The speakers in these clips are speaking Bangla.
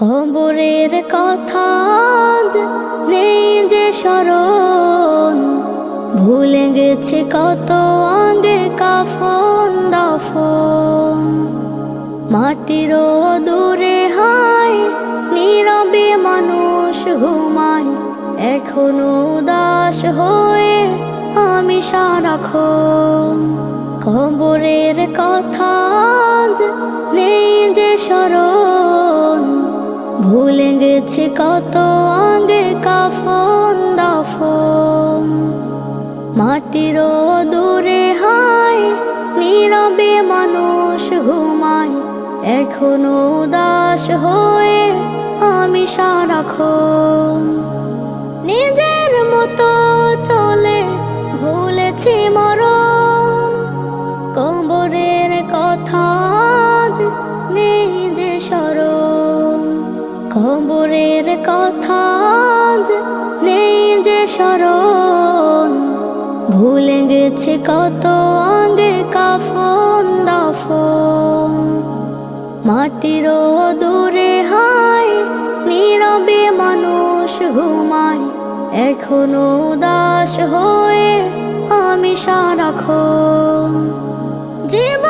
কবরের কথা নেই যে স্মরণ। ভুলে গেছে কত আগে কাফন দাফন। মাটির দূরে হায় নীরবে মানুষ ঘুমায়। এখনও উদাস হয়ে আমি সারাক্ষণ। কবরের কথা ভুলে গেছে কত আগে কাফন দাফন। মাটির দূরে হায়, নীরবে মানুষ ঘুমায়। এখনও উদাস হয়ে আমি সারাক্ষণ। নিজের মতো কবরের কথা নেই যে স্মরণ। ভুলে গেছে কত আগে কাফন দাফন। মাটির দূরে হায়, নীরবে মানুষ ঘুমায়। এখনও উদাস হয়ে আমি সারাক্ষণ জীবনের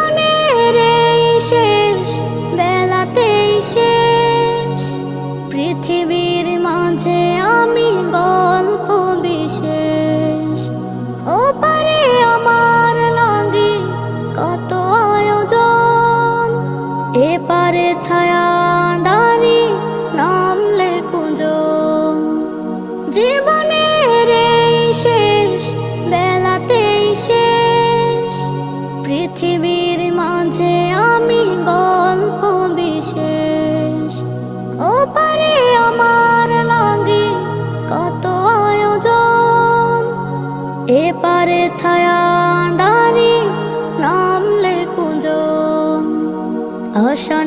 এপারে ছায়া দাঁড়ি নামলে কুঞ্জ আশা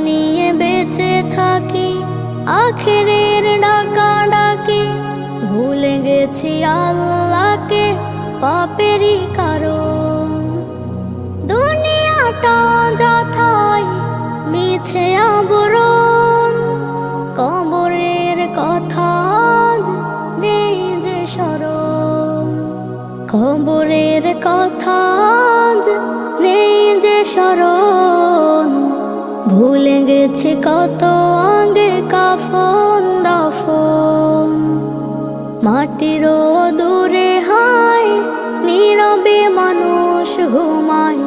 বেঁচে থাকি, আখেরের ডাকা ডাকি ভুলে গেছি আল্লাহকে, পাপেরই কারণ। কবরের কথা নেই যে স্মরণ। ভুলে গেছে কত আগে কাফন দাফন। মাটিরও দূরে হায়, নীরবে মানুষ ঘুমায়।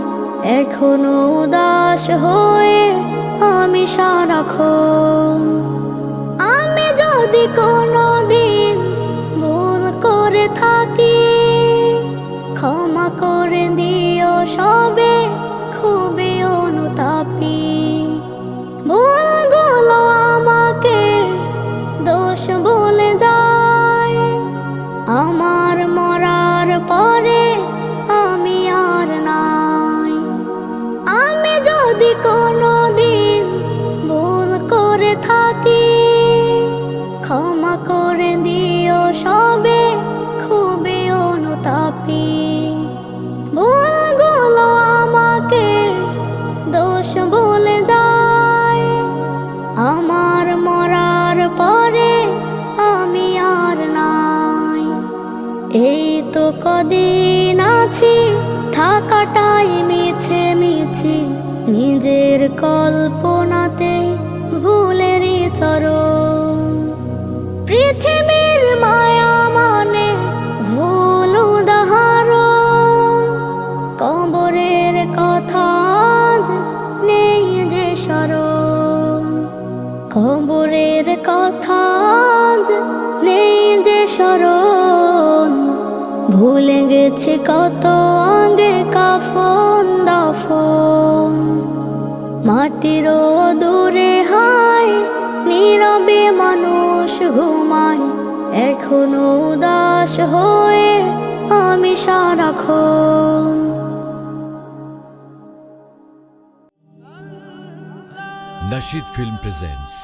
এখনও উদাস হয়ে আমি সারাক্ষণ có biết এই তো কদিন আছি, থাকাটাই মিছে মিছি। নিজের কল্পনাতে ভুলেরই চরণ। পৃথিবীর মায়া মানে ভুল উদাহরণ। কবরের কথা নেই যে স্মরণ। কবরের কথা নেই যে স্মরণ। ভুলে গেছে কত আগে কাফন দাফন। মাটিরও দূরে হায়, নীরবে মানুষ ঘুমায়। এখনও উদাস হয়ে আমি সারাক্ষণ। Nashid Film presents